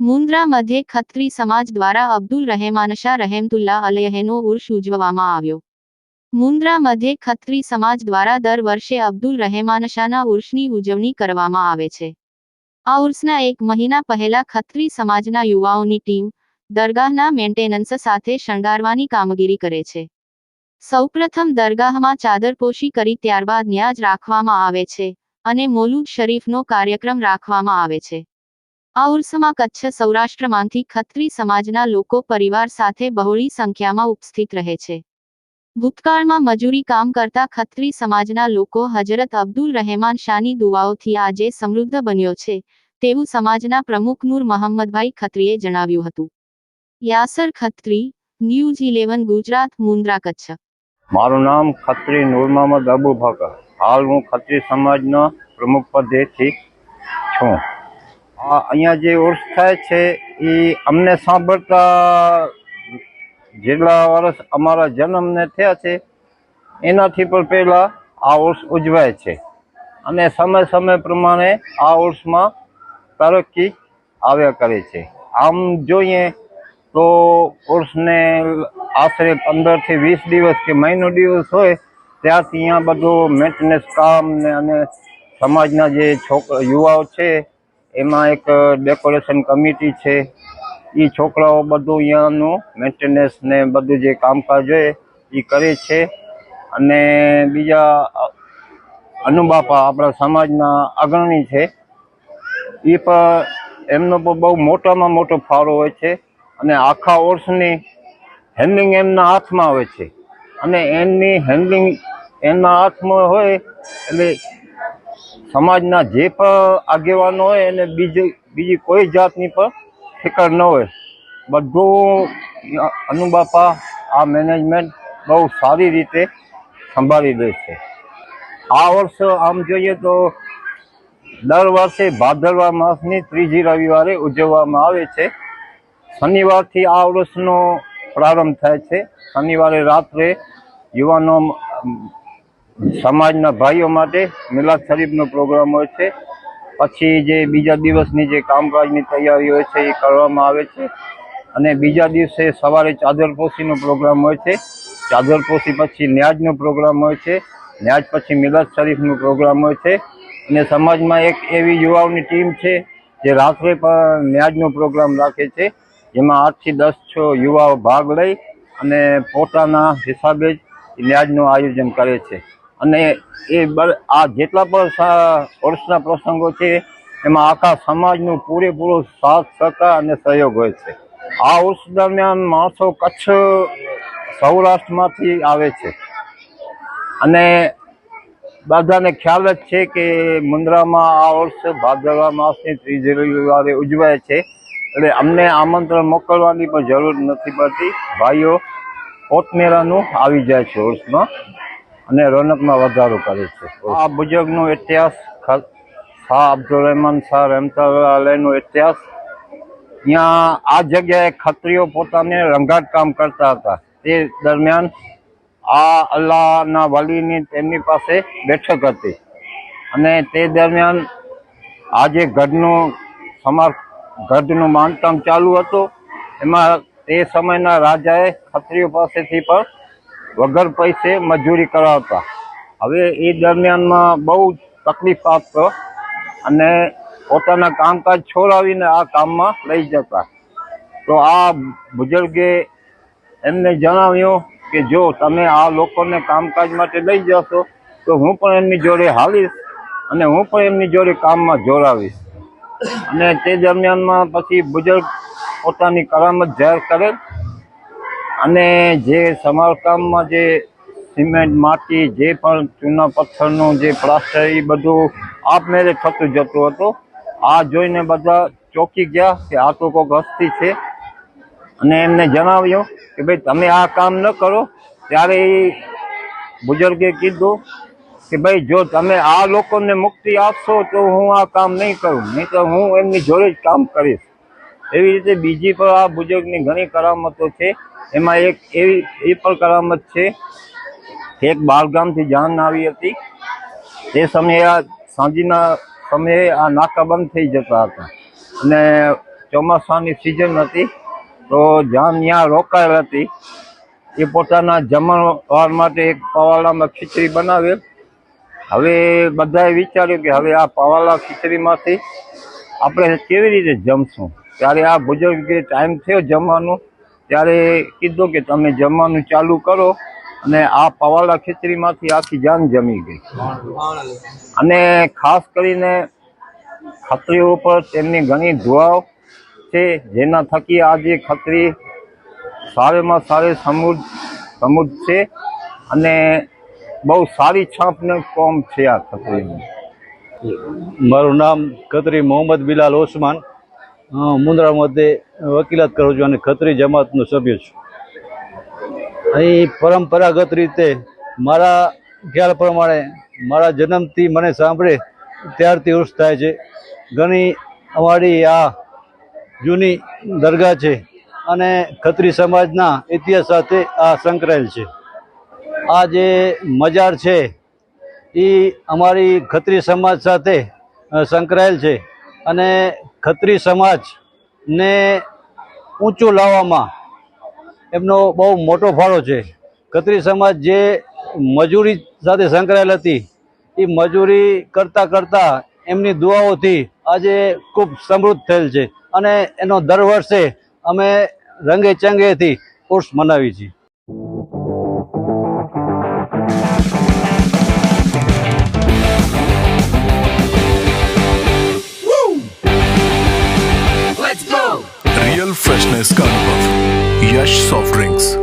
મુન્દ્રા મધ્ય ખત્રી સમાજ દ્વારા અબ્દુલ રહેમાનશા રહેમતુલ્લા અલયહેનો ઉર્ષ ઉજવવામાં આવ્યો. મુન્દ્રા મધ્ય ખત્રી સમાજ દ્વારા દર વર્ષે અબ્દુલ રહેમાનશાના ઉર્ષની ઉજવણી કરવામાં આવે છે. આ ઉર્ષના એક મહિના પહેલા ખત્રી સમાજના યુવાઓની ટીમ દરગાહના મેન્ટેનન્સ સાથે શણગારવાની કામગીરી કરે છે. સૌપ્રથમ દરગાહમાં ચાદરપોશી કરી ત્યારબાદ ન્યાજ રાખવામાં આવે છે અને મોલુદ શરીફનો કાર્યક્રમ રાખવામાં આવે છે. આ ઉર્સમાં કચ્છ સૌરાષ્ટ્રમાંથી ખત્રી સમાજના લોકો પરિવાર સાથે બહોળી સંખ્યામાં ઉપસ્થિત રહે છે. ભૂતકાળમાં મજૂરી કામ કરતા ખત્રી સમાજના લોકો હજરત અબ્દુલ રહેમાન શાહની દુવાઓથી આજે સમૃદ્ધ બન્યો છે તેવું સમાજના પ્રમુખ નૂર મોહમ્મદભાઈ ખત્રીએ જણાવ્યું હતું. Yasar Khatri, news eleven, Gujarat, Mundra, Kutch. મારું નામ ખત્રી નૂર મોહમ્મદ અબુ ભકર હાલ હું ખત્રી સમાજનો પ્રમુખ પદેથી છું. અહીંયા જે ઉર્સ થાય છે એ અમને સાંભળતા જેટલા વર્ષ અમારા જન્મને થયા છે, એનાથી પણ પહેલાં આ ઉર્સ ઉજવાય છે. અને સમય સમય પ્રમાણે આ ઉર્સમાં તરક્કી આવ્યા કરે છે. આમ જોઈએ તો ઉર્સને આશરે પંદરથી વીસ દિવસ કે મહિનો દિવસ હોય, ત્યારથી અહીંયા બધું મેન્ટેનન્સ કામ ને અને સમાજના જે છોકરા યુવાઓ છે, એમાં એક ડેકોરેશન કમિટી છે. એ છોકરાઓ બધું અહીંયાનું મેન્ટેનન્સ ને બધું જે કામકાજ હોય એ કરે છે. અને બીજા અનુબાપા આપણા સમાજના અગ્રણી છે. એ પણ એમનો પણ બહુ મોટામાં મોટો ફાળો હોય છે. અને આખા વર્ષની હેન્ડલિંગ એમના હાથમાં આવે છે. અને એમની હેન્ડલિંગ એમના હાથમાં હોય એટલે સમાજના જે પણ આગેવાનો હોય એને બીજી બીજી કોઈ જાતની પણ ફિકર ન હોય. બધું અનુબાપા આ મેનેજમેન્ટ બહુ સારી રીતે સંભાળી લે છે. આ વર્ષ આમ જોઈએ તો દર વર્ષે ભાદરવા માસની ત્રીજી રવિવારે ઉજવવામાં આવે છે. શનિવારથી આ વર્ષનો પ્રારંભ થાય છે. શનિવારે રાત્રે યુવાનો સમાજના ભાઈઓ માટે મિલાદ શરીફનો પ્રોગ્રામ હોય છે. પછી જે બીજા દિવસની જે કામકાજની તૈયારી હોય છે એ કરવામાં આવે છે. અને બીજા દિવસે સવારે ચાદરપોશીનો પ્રોગ્રામ હોય છે. ચાદરપોશી પછી ન્યાજનો પ્રોગ્રામ હોય છે. ન્યાજ પછી મિલાદ શરીફનો પ્રોગ્રામ હોય છે. અને સમાજમાં એક એવી યુવાઓની ટીમ છે જે રાત્રે પણ ન્યાજનો પ્રોગ્રામ રાખે છે. જેમાં આઠથી દસ છ યુવાઓ ભાગ લઈ અને પોતાના હિસાબે જ ન્યાજનું આયોજન કરે છે. અને એ આ જેટલા પણ વર્ષના પ્રસંગો છે, એમાં આખા સમાજનું પૂરેપૂરો સાથ, સહકાર અને સહયોગ હોય છે. આ ઉર્સ દરમિયાન માણસો કચ્છ સૌરાષ્ટ્રમાંથી આવે છે. અને બધાને ખ્યાલ જ છે કે મુન્દ્રામાં આ વર્ષ ભાદરવા માસની ત્રીજી રવિવારે ઉજવાય છે. એટલે અમને આમંત્રણ મોકલવાની પણ જરૂર નથી પડતી. ભાઈઓ પોતમેરાનું આવી જાય છે ઉર્સમાં અને રોનકમાં વધારો કરે છે. આ બુજુર્ગનો ઇતિહાસ શાહ અબ્દુલ રહેમાન શાહ રહેમતનો ઇતિહાસ. ત્યાં આ જગ્યાએ ખત્રીઓ પોતાને રંગાટ કામ કરતા હતા. તે દરમિયાન આ અલ્લાહના વલીની તેમની પાસે બેઠક હતી. અને તે દરમિયાન આજે ગઢનું સમાર ગઢનું બાંધકામ ચાલુ હતું. એમાં તે સમયના રાજાએ ખત્રીઓ પાસેથી પણ વગર પૈસે મજૂરી કરાવતા. હવે એ દરમિયાનમાં બહુ તકલીફ આપતો અને પોતાના કામકાજ છોડાવીને આ કામમાં લઈ જતા. તો આ બુજુર્ગે એમને જણાવ્યું કે જો તમે આ લોકોને કામકાજ માટે લઈ જશો, તો હું પણ એમની જોડે હાલીશ અને હું પણ એમની જોડે કામમાં જોડાવીશ. અને તે દરમિયાનમાં પછી બુજુર્ગ પોતાની કરામત જાહેર કરે અને જે સમારકામમાં જે સિમેન્ટ, માટી, જે પણ ચૂના પથ્થરનું જે પ્લાસ્ટર, એ બધું આપમેળે થતું જતું હતું. આ જોઈને બધા ચોંકી ગયા કે આ તો કોઈક હસ્તી છે. અને એમને જણાવ્યું કે ભાઈ તમે આ કામ ન કરો. ત્યારે એ બુજુર્ગે કીધું કે ભાઈ, જો તમે આ લોકોને મુક્તિ આપશો તો હું આ કામ નહીં કરું, નહીં તો હું એમની જોડે જ કામ કરીશ. એવી રીતે બીજી પણ આ બુજુર્ગની ઘણી કરામતો છે. એમાં એક એવી, એ પણ કરામત છે એક બાળગામથી જાન આવી હતી. તે સમયે આ સાંજના સમયે આ નાકા બંધ થઈ જતા હતા. અને ચોમાસાની સિઝન હતી, તો જાન ત્યાં રોકાયેલ હતી. એ પોતાના જમણવાર માટે એક પવાલામાં ખીચડી બનાવેલ. હવે બધાએ વિચાર્યું કે હવે આ પાવાલા ખીચડીમાંથી આપણે કેવી રીતે જમશું? ત્યારે આ બુઝુર્ગે ટાઈમ થયો જમવાનું. ત્યારે કીધું કે તમે જમવાનું ચાલુ કરો અને આ પવાલા ખીચડીમાંથી આખી જાન જમી ગઈ. અને ખાસ કરીને ખત્રીઓ ઉપર તેમની ઘણી દુઆઓ છે, જેના થકી આજે ખત્રી સારેમાં સારે સમૃદ્ધ સમૃદ્ધ છે. અને બહુ સારી છાપને કોમ છે આ ખત્રીની મારું નામ ખત્રી મોહમ્મદ બિલાલ ઓસમાન. અ, મુન્દ્રા મધ્યે વકીલાત કરું છું અને ખત્રી જમાતનો સભ્ય છું. અહીં પરંપરાગત રીતે મારા ખ્યાલ પ્રમાણે મારા જન્મથી મને સાંભળે ત્યારથી ઉર્ષ થાય છે. ઘણી અમારી આ જૂની દરગાહ છે અને ખત્રી સમાજના ઇતિહાસ સાથે આ સંકળાયેલ છે. આ જે મજાર છે. એ અમારી ખત્રી સમાજ સાથે સંકળાયેલ છે. અને ખત્રી સમાજને ઊંચું લાવવામાં એમનો બહુ મોટો ફાળો છે. ખત્રી સમાજ જે મજૂરી સાથે સંકળાયેલ હતી એ મજૂરી કરતાં કરતાં એમની દુઆઓથી આજે ખૂબ સમૃદ્ધ થયેલ છે. અને એનો દર વર્ષે અમે રંગે ચંગેથી ઉર્સ મનાવી છીએ. Fresh soft drinks.